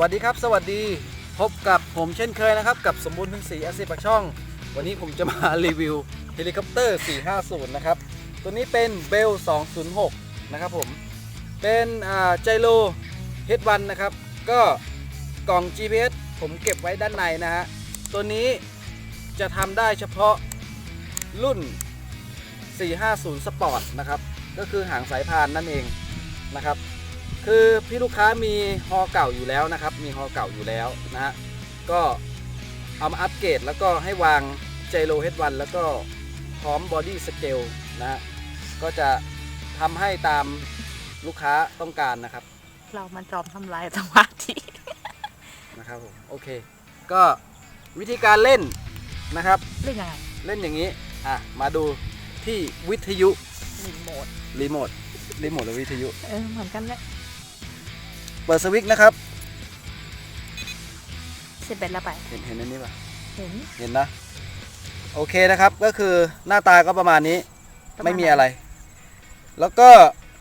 วัสดีครับ สวัสดีพบกับผมเช่นเคยนะครับกับสมบูรณ์พึ่งศรีอาซีปากช่อง วันนี้ผมจะมารีวิวเฮลิคอปเตอร์ 450 นะครับ ตัวนี้เป็นเบล 206 นะครับผม เป็นไจโ o เฮดวันนะครับ ก็กล่อง GPS ผมเก็บไว้ด้านในนะฮะ ตัวนี้จะทำได้เฉพาะรุ่น 450 Sport นะครับ ก็คือหางสายพานนั่นเองนะครับ คือพี่ลูกค้ามีฮอเก่าอยู่แล้วนะครับ มีฮอเก่าอยู่แล้วนะฮะก็เอามาอัปเกรดแล้วก็ให้วางเจโ o เฮดวันแล้วก็พร้อมบอดี้สเกลนะฮะก็จะทำให้ตามลูกค้าต้องการนะครับ เรามันจอมทำลายสมาธินะครับผมโอเค ก็วิธีการเล่นนะครับ เล่นยังไงเล่นอย่างนี้ อะ มาดูที่วิทยุรีโมทรีโมทรีโมทหรือวิทยุ เออเหมือนกันแหละ เปิดสวิตช์นะครับเสร็จเบ็ดแล้วไป เห็นเห็นอันนี้ปะเห็นเห็นนะ โอเคนะครับก็คือหน้าตาก็ประมาณนี้ประาณไม่มีอะไร แล้วก็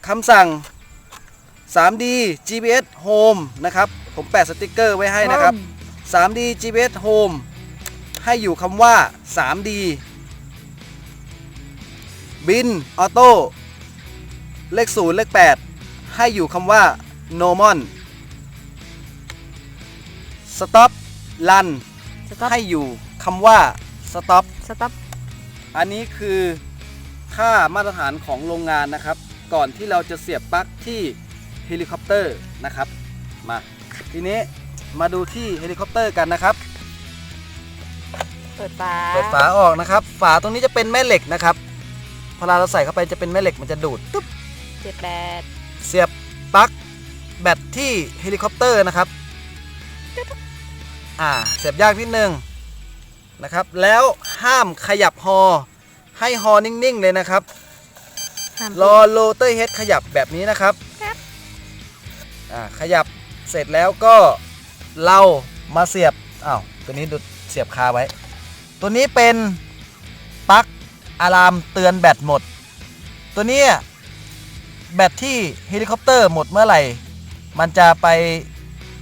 คำสั่ง 3D GPS Home นะครับ ผมแปะสติกเกอร์ไว้ให้นะครับ 3D GPS Home ให้อยู่คำว่า 3D บิน ออโต้ เลข 0 เลข 8 ให้อยู่คำว่า normal stop run สต็อปให้อยู่คำว่า stop สต็อป อันนี้คือค่ามาตรฐานของโรงงานนะครับ ก่อนที่เราจะเสียบปลั๊กที่เฮลิคอปเตอร์นะครับ มา ทีนี้มาดูที่เฮลิคอปเตอร์กันนะครับ เปิดฝาเปิดฝาออกนะครับ ฝาตรงนี้จะเป็นแม่เหล็กนะครับพอเราใส่เข้าไปจะเป็นแม่เหล็กมันจะดูดตุ๊บเจ็ดแปดเสียบปลั๊ก แบตที่เฮลิคอปเตอร์นะครับ อ่าเสียบยากนิดนึงนะครับ แล้วห้ามขยับฮอ ให้ฮอนิ่ง ๆ เลยนะครับห้ามรอโรเตอร์เฮดขยับแบบนี้นะครับ อ่าขยับเสร็จแล้วก็เรามาเสียบอ้าวตัวนี้ดูเสียบคาไว้ ตัวนี้เป็นปลั๊กอะลามเตือนแบตหมด ตัวเนี้ยแบตที่เฮลิคอปเตอร์หมดเมื่อไหร่ มันจะไป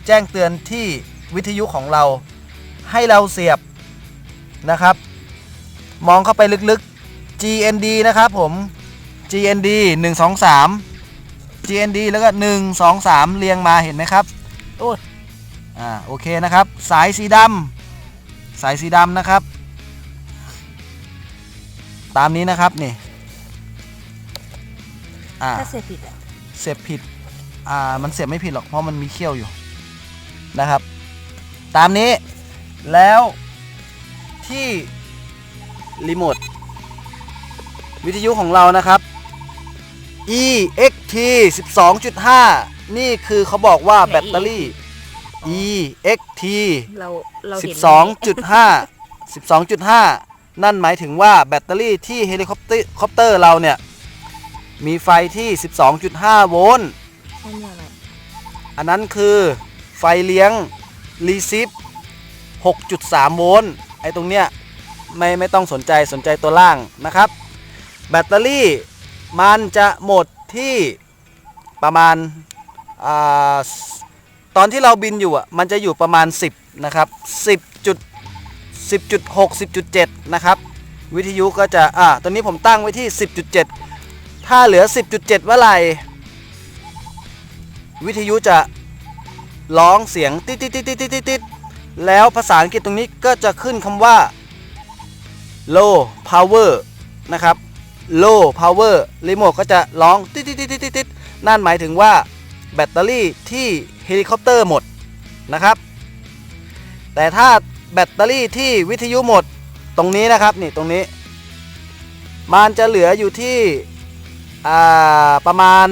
แจ้งเตือนที่วิทยุของเราให้เราเสียบนะครับ มองเข้าไปลึกๆ GND นะครับผม GND 1 2 3 GND แล้วก็ 1 2 3 เรียงมาเห็นไหมครับโอ้ยอ่าโอเคนะครับ สายสีดำสายสีดำนะครับ ตามนี้นะครับนี่อ่าถ้าเสียผิดอะเสียบผิด อ่ามันเสียบไม่ผิดหรอกเพราะมันมีเขี้ยวอยู่นะครับ ตามนี้แล้วที่รีโมทวิทยุของเรานะครับ EXT 12.5 นี่คือเขาบอกว่าแบตเตอรี่ EXT เราเราเห็น12.5 12.5 นั่นหมายถึงว่าแบตเตอรี่ที่เฮลิคอปเตอร์คอปเตอร์เราเนี่ย มีไฟที่ 12.5 โวลต์ ไม่มีอะไรอันนั้นคือไฟเลี้ยงรีซิฟ6.3 โวลต์ไอ้ตรงเนี้ยไม่ไม่ต้องสนใจสนใจตัวล่างนะครับ แบตเตอรี่มันจะหมดที่ประมาณอาตอนที่เราบินอยู่อะมันจะอยู่ประมาณ 10 นะครับ 10จุด10.6 10.7 นะครับ วิทยุก็จะอ่าตัวนี้ผมตั้งไว้ที่ 10.7 ถ้าเหลือ 10.7 เมื่อไหร่ วิทยุจะร้องเสียงติดติดติดติดติดติดติดแล้วภาษาอังกฤษตรงนี้ก็จะขึ้นคำว่า low power นะครับ low power รีโมทก็จะร้องติดติดติดติดติดติดนั่นหมายถึงว่าแบตเตอรี่ที่เฮลิคอปเตอร์หมดนะครับ แต่ถ้าแบตเตอรี่ที่วิทยุหมดตรงนี้นะครับนี่ตรงนี้ มันจะเหลืออยู่ที่ประมาณ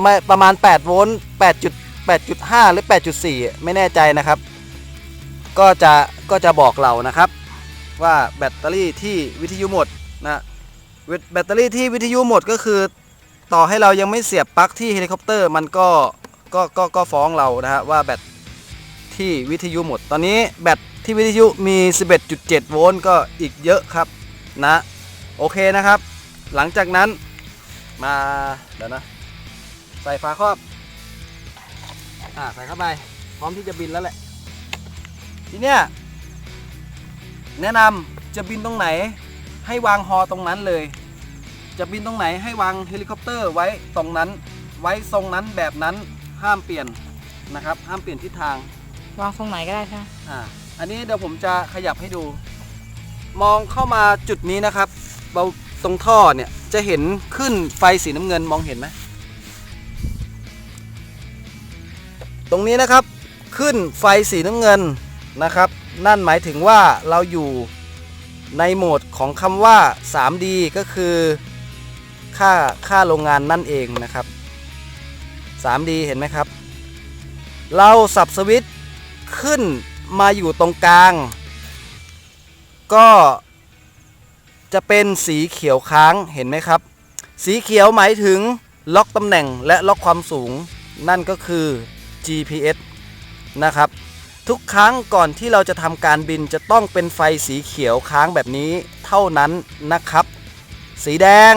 ไม่ประมาณ 8 โวลต์8 8.5 หรือ 8.4 ไม่แน่ใจนะครับ ก็จะก็จะบอกเรานะครับ ว่าแบตเตอรี่ที่วิทยุหมดนะแบตแบตเตอรี่ที่วิทยุหมดก็คือ ต่อให้เรายังไม่เสียบปลั๊กที่เฮลิคอปเตอร์มันก็ก็ก็ก็ฟ้องเรานะฮะว่าแบตที่วิทยุหมด ตอนนี้แบตที่วิทยุมี 11.7 โวลต์ก็อีกเยอะครับนะ โอเคนะครับ หลังจากนั้นมาเดี๋ยวนะ ใส่ฝาครอบ อ่า ใส่เข้าไป พร้อมที่จะบินแล้วแหละ ทีเนี้ยแนะนำจะบินตรงไหน ให้วางฮอตรงนั้นเลย จะบินตรงไหนให้วางเฮลิคอปเตอร์ไว้ตรงนั้น ไว้ทรงนั้นแบบนั้นห้ามเปลี่ยนนะครับ ห้ามเปลี่ยนทิศทาง วางตรงไหนก็ได้ใช่ไหมอ่า อันนี้เดี๋ยวผมจะขยับให้ดู มองเข้ามาจุดนี้นะครับเบาตรงท่อเนี่ยจะเห็นขึ้นไฟสีน้ำเงินมองเห็นไหม ตรงนี้นะครับขึ้นไฟสีน้ำเงินนะครับ นั่นหมายถึงว่าเราอยู่ในโหมดของคำว่า 3D ก็คือค่าค่าโรงงานนั่นเองนะครับ 3D เห็นไหมครับ เราสับสวิตช์ขึ้นมาอยู่ตรงกลาง ก็จะเป็นสีเขียวค้างเห็นไหมครับ สีเขียวหมายถึงล็อกตำแหน่งและล็อกความสูง นั่นก็คือ GPS นะครับ ทุกครั้งก่อนที่เราจะทำการบินจะต้องเป็นไฟสีเขียวค้างแบบนี้เท่านั้นนะครับ สีแดง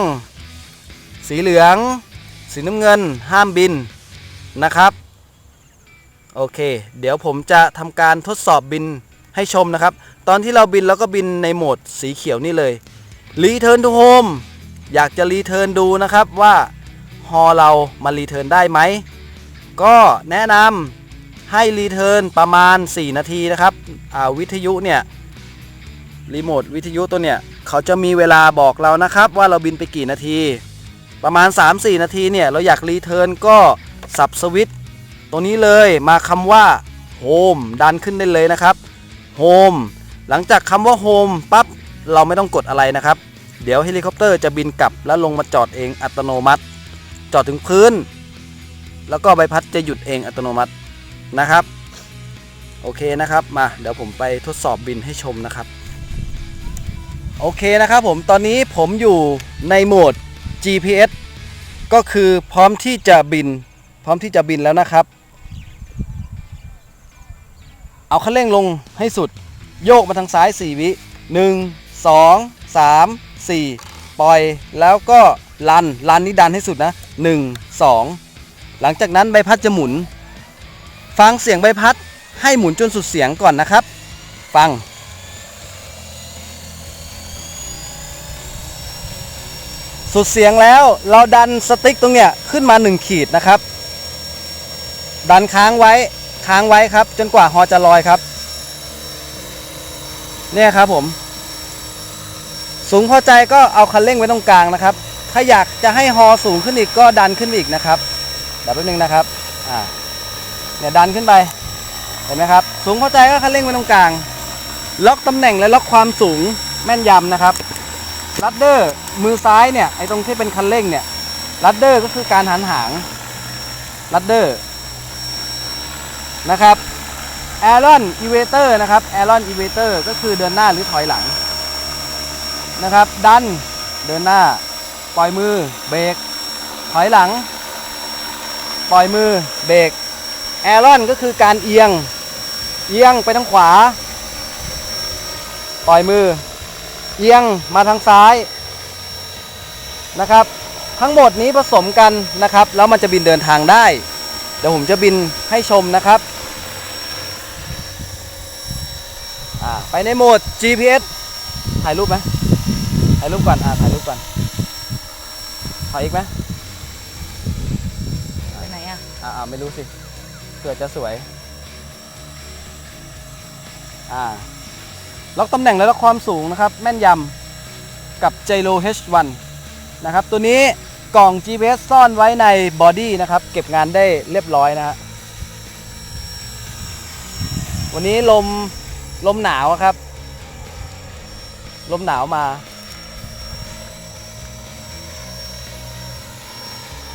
สีเหลือง สีน้ำเงิน ห้ามบินนะครับ โอเค เดี๋ยวผมจะทำการทดสอบบินให้ชมนะครับ ตอนที่เราบินเราก็บินในโหมดสีเขียวนี่เลย Return to Home อยากจะรีเทิร์นดูนะครับว่าฮอเรามารีเทิร์นได้ไหม ก็แนะนำให้รีเทิร์นประมาณ 4 นาทีนะครับวิทยุเนี่ยรีโมทวิทยุตัวเนี่ยเขาจะมีเวลาบอกเรานะครับว่าเราบินไปกี่นาที ประมาณ 3-4 นาทีเนี่ยเราอยากรีเทิร์นก็สับสวิตตัวนี้เลยมาคำว่า Home ดันขึ้นได้เลยนะครับ Home หลังจากคำว่า Home ปั๊บเราไม่ต้องกดอะไรนะครับ เดี๋ยวเฮลิคอปเตอร์จะบินกลับแล้วลงมาจอดเองอัตโนมัติ จอดถึงพื้น แล้วก็ใบพัดจะหยุดเองอัตโนมัตินะครับ โอเคนะครับมาเดี๋ยวผมไปทดสอบบินให้ชมนะครับ โอเคนะครับผมตอนนี้ผมอยู่ในโหมด GPS ก็คือพร้อมที่จะบิน พร้อมที่จะบินแล้วนะครับ เอาคันเร่งลงให้สุด โยกมาทางซ้าย 4 วิ 1 2 3 4 ปล่อยแล้วก็ลันลันนี้ดันให้สุดนะ 1 2 หลังจากนั้นใบพัดจะหมุน ฟังเสียงใบพัดให้หมุนจนสุดเสียงก่อนนะครับ ฟัง สุดเสียงแล้วเราดันสติ๊กตรงเนี้ยขึ้นมา 1 ขีดนะครับ ดันค้างไว้ค้างไว้ครับ จนกว่าฮอจะลอยครับ เนี่ยครับผม สูงพอใจก็เอาคันเร่งไว้ตรงกลางนะครับ ถ้าอยากจะให้ฮอสูงขึ้นอีกก็ดันขึ้นอีกนะครับ ดี๋ยวแป๊บนึงนะครับอ่าเนี่ยดันขึ้นไปเห็นไหมครับ สูงพอใจก็คันเร่งไว้ตรงกลาง ล็อกตำแหน่งและล็อกความสูงแม่นยำนะครับลัดเดอร์มือซ้ายเนี่ยไอ้ตรงที่เป็นคันเร่งเนี่ยลัดเดอร์ก็คือการหันหางลัดเดอร์นะครับแอรอนอีเวเตอร์นะครับแอรอนอีเวเตอร์ก็คือเดินหน้าหรือถอยหลังนะครับ ดันเดินหน้า ปล่อยมือเบรกถอยหลัง ปล่อยมือเบรกแอรอนก็คือการเอียง เอียงไปทางขวา ปล่อยมือ เอียงมาทางซ้ายนะครับ ทั้งหมดนี้ผสมกันนะครับ แล้วมันจะบินเดินทางได้ เดี๋ยวผมจะบินให้ชมนะครับไปในโหมด GPS ถ่ายรูปไหมถ่ายรูปก่อนอ่าถ่ายรูปก่อนถอยอีกไหม ไปไหนอะ อ่าอ่า ไม่รู้สิเผื่อจะสวย อ่า ล็อกตำแหน่งและล็อกความสูงนะครับ แม่นยำกับ Gyro H1 นะครับ ตัวนี้กล่อง GPS ซ่อนไว้ในบอดี้นะครับ เก็บงานได้เรียบร้อยนะฮะวันนี้ลมลมหนาวครับ ลมหนาวมา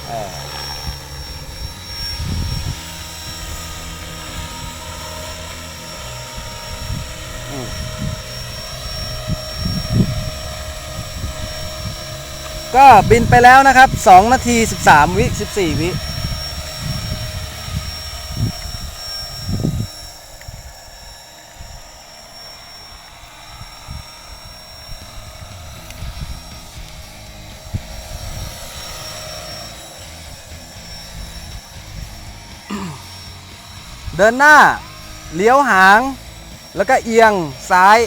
เออ ก็บินไปแล้วนะครับ 2 นาที 13 วิ 14 วิเดินหน้า เลี้ยวหาง แล้วก็เอียงซ้าย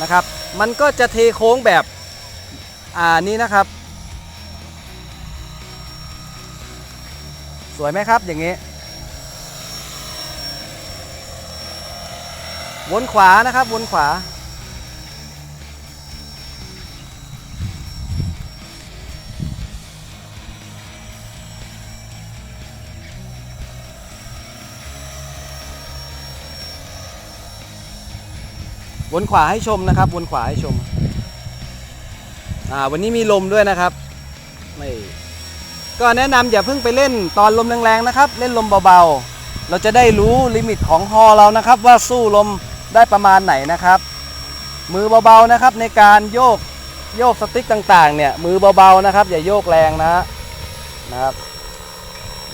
นะครับ มันก็จะเทโค้งแบบ อ่านี้นะครับ สวยไหมครับอย่างนี้วนขวานะครับวนขวา วนขวาให้ชมนะครับวนขวาให้ชม อ่าวันนี้มีลมด้วยนะครับไม่ก็แนะนำอย่าเพิ่งไปเล่นตอนลมแรงๆนะครับ เล่นลมเบาๆ เราจะได้รู้ลิมิตของฮอเรานะครับ ว่าสู้ลมได้ประมาณไหนนะครับ มือเบาๆนะครับในการโยกโยกสติ๊กต่างๆ เนี่ยมือเบาๆนะครับ อย่าโยกแรงนะฮะนะครับ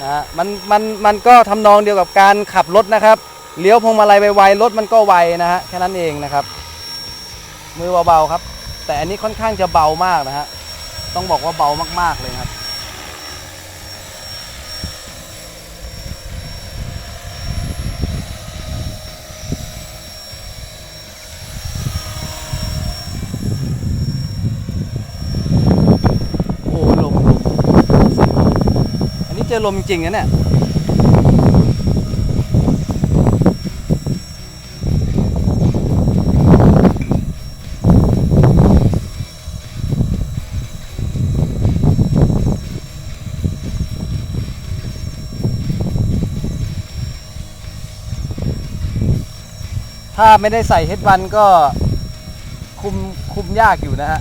นะฮะมันมันมันก็ทำนองเดียวกับการขับรถนะครับเลี้ยวพวงมาลัยไวๆรถมันก็ไวนะฮะแค่นั้นเองนะครับ มือเบาๆครับ แต่อันนี้ค่อนข้างจะเบามากนะฮะต้องบอกว่าเบามากๆเลยครับโอ้ลมลมอันนี้เจอลมจริงๆนะเนี่ย ถ้าไม่ได้ใส่เฮดวันก็คุมคุมยากอยู่นะฮะ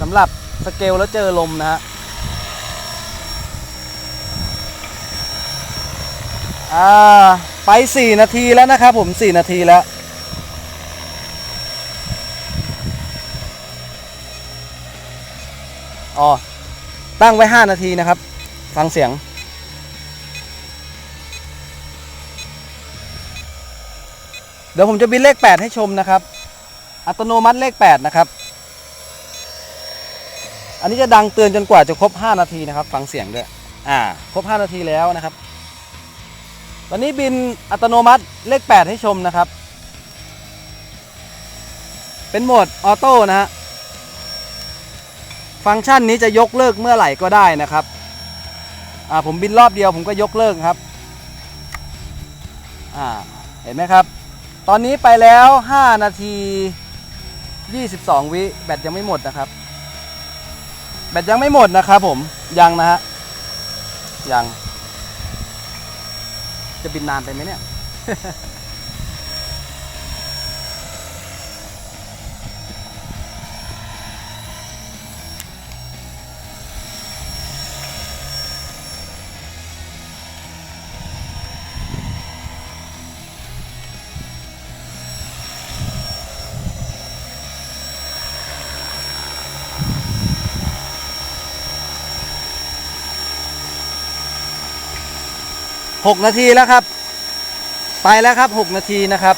สำหรับสเกลแล้วเจอลมนะฮะอ่าไป 4 นาทีแล้วนะครับผม 4 นาทีแล้วอ๋อตั้งไว้ 5 นาทีนะครับ ฟังเสียง ดี๋ยวผมจะบินเลข 8 ให้ชมนะครับ อัตโนมัติเลข 8 นะครับ อันนี้จะดังเตือนจนกว่าจะครบ 5 นาทีนะครับ ฟังเสียงด้วย อ่า ครบ 5 นาทีแล้วนะครับ ตอนนี้บินอัตโนมัติเลข 8 ให้ชมนะครับ เป็นโหมดออโต้นะฮะ ฟังก์ชันนี้จะยกเลิกเมื่อไหร่ก็ได้นะครับ อ่า ผมบินรอบเดียวผมก็ยกเลิกครับ อ่า เห็นไหมครับ ตอนนี้ไปแล้ว 5 นาที 22 วิแบตยังไม่หมดนะครับ แบตยังไม่หมดนะครับผมยังนะฮะยัง จะบินนานไปไหมเนี่ย 6 นาทีแล้วครับ ไปแล้วครับ 6 นาทีนะครับ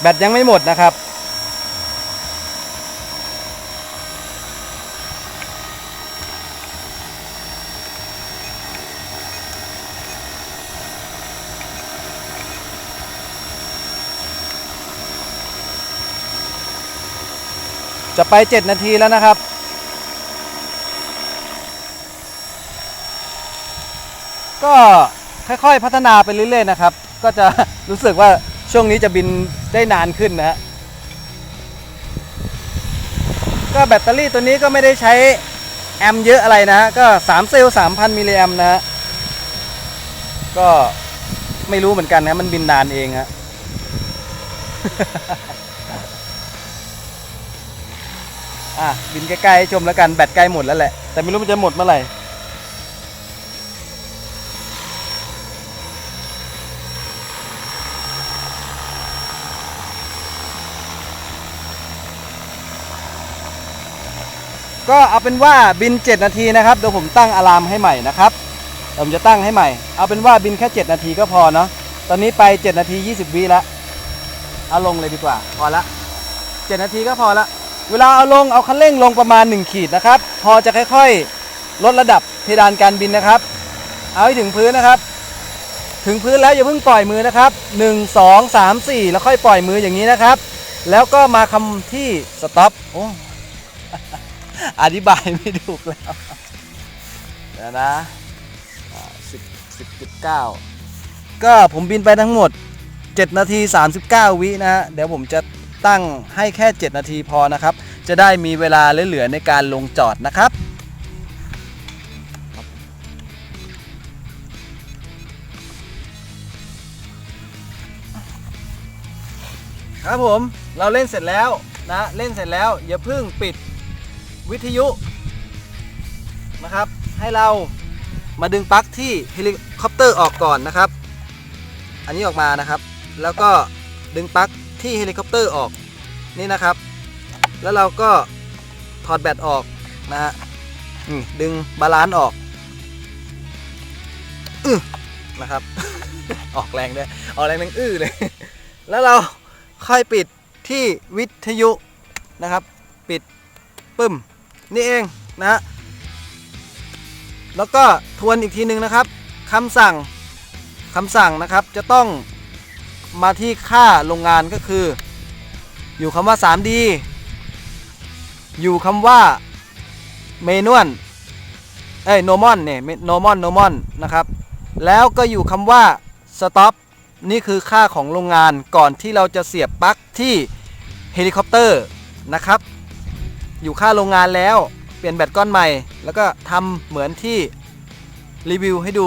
แบตยังไม่หมดนะครับ จะไป 7 นาทีแล้วนะครับ ก็ค่อยๆพัฒนาไปเรื่อยๆนะครับ ก็จะรู้สึกว่าช่วงนี้จะบินได้นานขึ้นนะฮะก็แบตเตอรี่ตัวนี้ก็ไม่ได้ใช้แอมเยอะอะไรนะฮะก็ 3 เซลล์3,000มิลลิแอมนะฮะก็ไม่รู้เหมือนกันนะมันบินนานเองฮะอะบินใกล้ๆชมแล้วกันแบตใกล้หมดแล้วแหละ แต่ไม่รู้มันจะหมดเมื่อไหร่ ก็เอาเป็นว่าบิน 7 นาทีนะครับเดี๋ยวผมตั้งอะลามให้ใหม่นะครับผมจะตั้งให้ใหม่ เอาเป็นว่าบินแค่ 7 นาทีก็พอเนาะตอนนี้ไป 7 นาที 20 วิแล้วเอาลงเลยดีกว่า พอละ 7 นาทีก็พอละ เวลาเอาลงเอาคันเร่งลงประมาณ 1 ขีดนะครับ พอจะค่อยๆ ลดระดับเพดานการบินนะครับ เอาให้ถึงพื้นนะครับ ถึงพื้นแล้วอย่าเพิ่งปล่อยมือนะครับ 1 2 3 4 แล้วค่อยปล่อยมืออย่างนี้นะครับ แล้วก็มาคำที่สต็อปโอ้ อธิบายไม่ถูกแล้วเดี๋ยวนะสิบสิบจุดเก้าก็ผมบินไปทั้งหมด 7 นาที 39 วินะฮะ เดี๋ยวผมจะตั้งให้แค่ 7 นาทีพอนะครับ จะได้มีเวลาเหลือในการลงจอดนะครับครับผมเราเล่นเสร็จแล้วนะเล่นเสร็จแล้วอย่าเพิ่งปิด วิทยุนะครับ ให้เรามาดึงปลั๊กที่เฮลิคอปเตอร์ออกก่อนนะครับ อันนี้ออกมานะครับ แล้วก็ดึงปลั๊กที่เฮลิคอปเตอร์ออกนี่นะครับ แล้วเราก็ถอดแบตออกนะฮะดึงบาลานซ์ออกอือนะครับ ออกแรงด้วยออกแรงดังอื้อเลย แล้วเราค่อยปิดที่วิทยุนะครับ ปิดปึ้ม นี่เองนะฮะแล้วก็ทวนอีกทีหนึ่งนะครับคำสั่งคำสั่งนะครับจะต้องมาที่ค่าโรงงานก็คือ อยู่คำว่า 3D อยู่คำว่าเมนวลเอ้ยโนมอนเนี่ยโนมอนโนมอนนะครับ แล้วก็อยู่คำว่า stop นี่คือค่าของโรงงานก่อนที่เราจะเสียบปลั๊กที่เฮลิคอปเตอร์นะครับ อยู่ค่าโรงงานแล้ว เปลี่ยนแบตก้อนใหม่ แล้วก็ทำเหมือนที่รีวิวให้ดู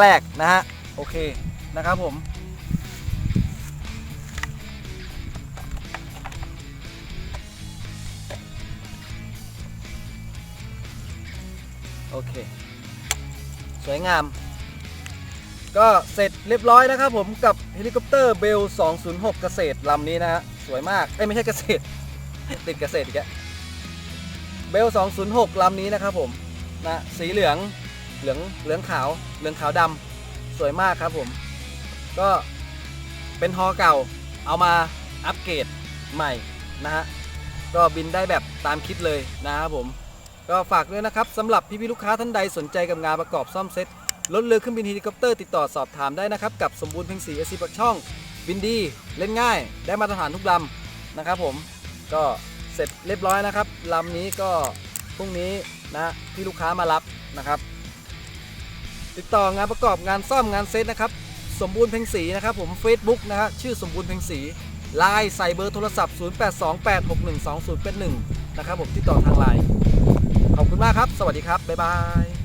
แรกๆนะฮะ โอเคนะครับผม โอเค สวยงาม ก็เสร็จเรียบร้อยนะครับผมกับเฮลิคอปเตอร์เบล 206 เกษตรลำนี้นะฮะ สวยมาก เอ้ย ไม่ใช่เกษตร ติดเกษตรอีกแล้ว เบล 206ลำนี้นะครับผมนะสีเหลืองเหลืองเหลืองขาวเหลืองขาวดำสวยมากครับผม ก็เป็นฮอเก่าเอามาอัปเกรดใหม่นะฮะก็บินได้แบบตามคิดเลยนะครับผม ก็ฝากด้วยนะครับสำหรับพี่ๆลูกค้าท่านใดสนใจกับงานประกอบซ่อมเซ็ตรถเรือเครื่องบินเฮลิคอปเตอร์ติดต่อสอบถามได้นะครับ กับสมบูรณ์เพ็งศรีเอซีปักช่อง บินดี เล่นง่าย ได้มาตรฐานทุกลำนะครับผมก็ เสร็จเรียบร้อยนะครับลำนี้ก็พรุ่งนี้นะที่ลูกค้ามารับนะครับ ติดต่องานประกอบงานซ่อมงานเซ็ตนะครับ สมบูรณ์เพ็งสีนะครับผม Facebook นะฮะชื่อสมบูรณ์เพ็งสีไลน์ใส่เบอร์โทรศัพท์ 0828612081 นะครับผมติดต่อทางไลน์ขอบคุณมากครับ สวัสดีครับ บ๊ายบาย